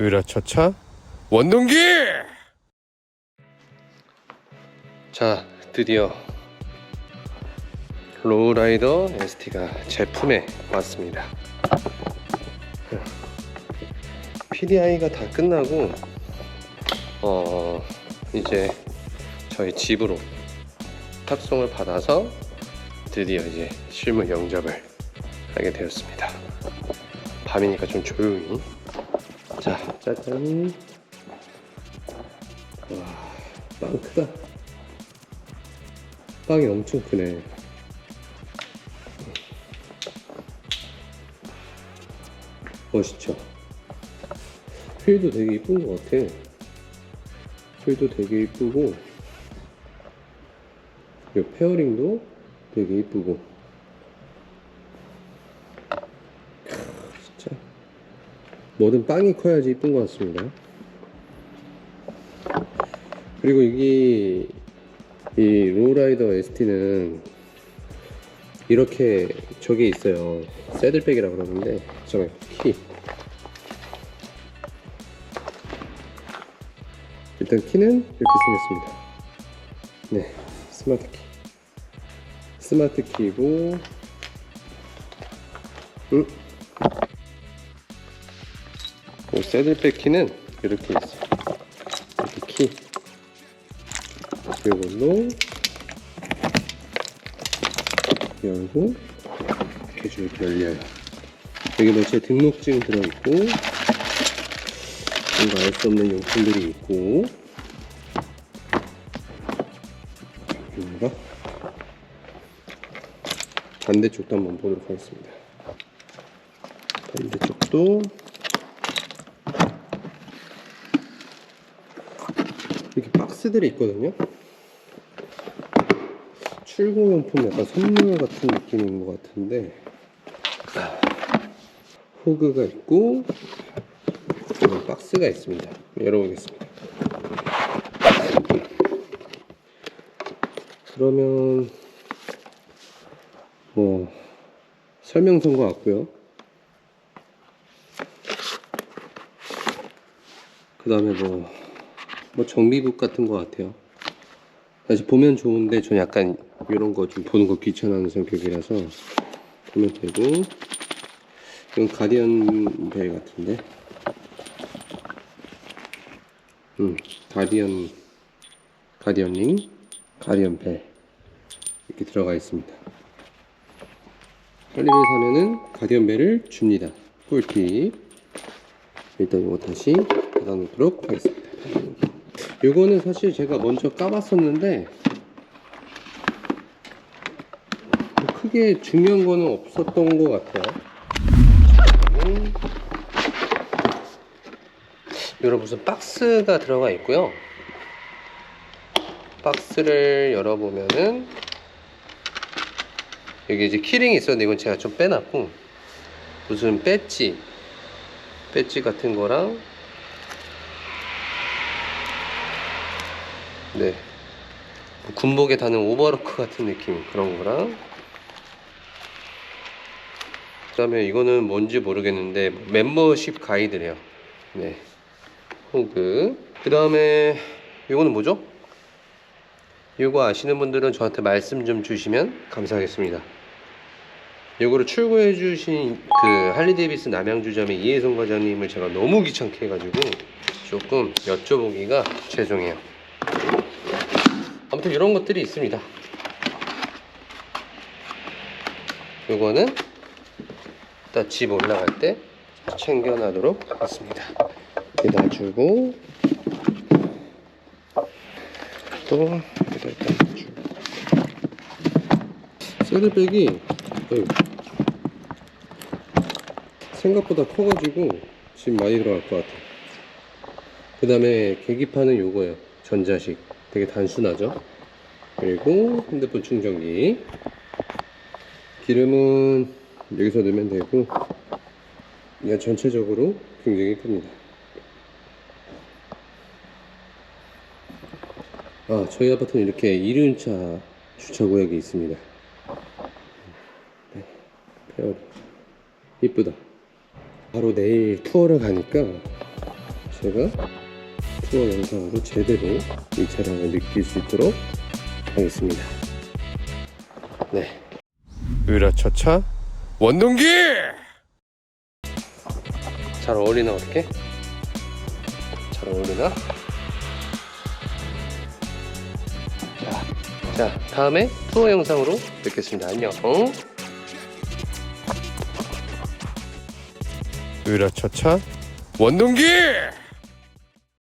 으라차차 원동기! 자 드디어 로우라이더 ST가 제품에 왔습니다. PDI가 다 끝나고 어 이제 저희 집으로 탑송을 받아서 드디어 이제 실무 영접을 하게 되었습니다. 밤이니까 좀 조용히 자, 짜잔. 와, 빵 크다. 빵이 엄청 크네. 멋있죠? 휠도 되게 이쁜 것 같아. 휠도 되게 이쁘고, 이 페어링도 되게 이쁘고. 크, 진짜. 뭐든 빵이 커야지 이쁜 것 같습니다. 그리고 이게 이 로우라이더 ST는 이렇게 저게 있어요. 새들백이라고 그러는데 잠깐 키 일단 키는 이렇게 생겼습니다. 네, 스마트 키. 스마트 키고 음. 이 새들백 키는 이렇게 있어요. 이렇게 키. 이걸로 열고 이렇게 좀 열려요. 여기 뭐제 등록증 들어있고 뭔가 알 수 없는 용품들이 있고 뭔가 반대쪽도 한번 보도록 하겠습니다. 반대쪽도 이렇게 박스들이 있거든요. 출고용품 약간 선물 같은 느낌인 것 같은데 호그가 있고 박스가 있습니다. 열어보겠습니다. 그러면 뭐 설명서인 것 같고요. 그 다음에 뭐, 뭐 정비북 같은 것 같아요. 사실 보면 좋은데 전 약간 이런 거 좀 보는 거 귀찮아하는 성격이라서 보면 되고. 이건 가디언 벨 같은데. 음 가디언 가디언 링 가디언 벨. 이렇게 들어가 있습니다. 할리를 사면은 가디언 벨을 줍니다. 꿀팁. 일단 이거 다시 닫아놓도록 하겠습니다 요거는 사실 제가 먼저 까봤었는데 크게 중요한 거는 없었던 것 같아요. 음. 이런 무슨 박스가 들어가 있고요. 박스를 열어보면은 여기 이제 키링이 있었는데 이건 제가 좀 빼놨고 무슨 배지 배지 같은 거랑 네. 뭐 군복에 다는 오버로크 같은 느낌 그런 거랑 그 다음에 이거는 뭔지 모르겠는데 뭐 멤버십 가이드래요. 네. 호그. 그 다음에 이거는 뭐죠? 이거 아시는 분들은 저한테 말씀 좀 주시면 감사하겠습니다. 이거를 출고해 주신 그 할리 데이비스 남양주점의 이혜성 과장님을 제가 너무 귀찮게 해가지고 조금 여쭤보기가 죄송해요. 아무튼 이런 것들이 있습니다. 요거는 일단 집 올라갈 때 챙겨놔도록 하겠습니다. 여기다 주고 또 여기다 일단 주고 어휴, 생각보다 커가지고 짐 많이 들어갈 것 같아. 그 다음에 계기판은 요거예요. 전자식. 되게 단순하죠. 그리고 핸드폰 충전기. 기름은 여기서 넣으면 되고, 그냥 전체적으로 굉장히 큽니다. 아, 저희 아파트는 이렇게 1륜차 주차 구역이 있습니다. 네, 페어리. 이쁘다. 바로 내일 투어를 가니까 제가 투어 영상으로 제대로 이 차량을 느낄 수 있도록 하겠습니다. 네. 으라차차 원동기! 잘 어울리나 어떻게? 잘 어울리나? 자, 자 다음에 투어 영상으로 뵙겠습니다. 안녕. 으라차차 원동기!